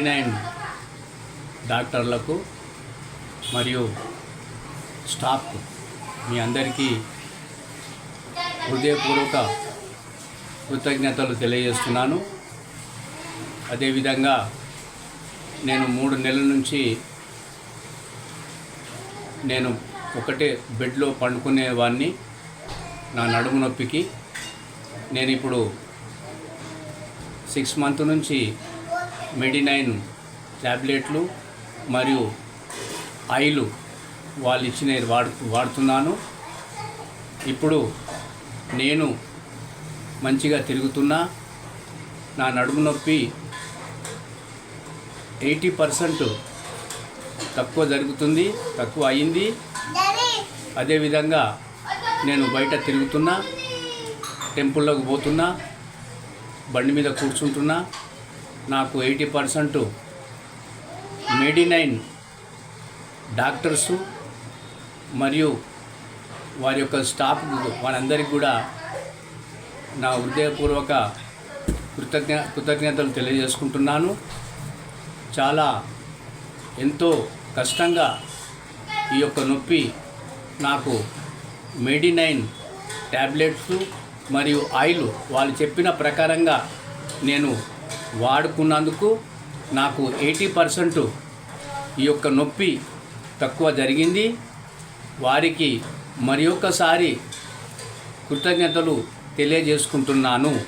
Nine డాక్టర్లకు మరియు staff మీ అందరికీ హృదయపూర్వక కృతజ్ఞతలు తెలియజేస్తున్నాను. అదేవిధంగా నేను మూడు నెలల నుంచి నేను ఒకటే బెడ్లో పండుకునేవాడిని నా నడుము నొప్పికి. నేను ఇప్పుడు సిక్స్ మంత్ నుంచి మెడినైన్ ట్యాబ్లెట్లు మరియు ఆయిల్ వాళ్ళు ఇచ్చిన వాడు వాడుతున్నాను. ఇప్పుడు నేను మంచిగా తిరుగుతున్నా నా నడుము నొప్పి ఎయిటీ పర్సెంట్ తక్కువ జరుగుతుంది తక్కువ అయింది. అదేవిధంగా నేను బయట తిరుగుతున్నా టెంపుల్లోకి పోతున్నా బండి మీద కూర్చుంటున్నా. నాకు ఎయిటీ పర్సెంట్ మెడినైన్ డాక్టర్సు మరియు వారి యొక్క స్టాఫ్ వారందరికీ కూడా నా హృదయపూర్వక కృతజ్ఞ కృతజ్ఞతలు తెలియజేసుకుంటున్నాను. చాలా ఎంతో కష్టంగా ఈ యొక్క నొప్పి నాకు మెడినైన్ ట్యాబ్లెట్స్ మరియు ఆయిల్ వాళ్ళు చెప్పిన ప్రకారంగా నేను వాడుకున్నందుకు నాకు ఎయిటీ పర్సెంట్ ఈ యొక్క నొప్పి తక్కువ జరిగింది. వారికి మరి ఒక్కసారి కృతజ్ఞతలు తెలియజేసుకుంటున్నాను.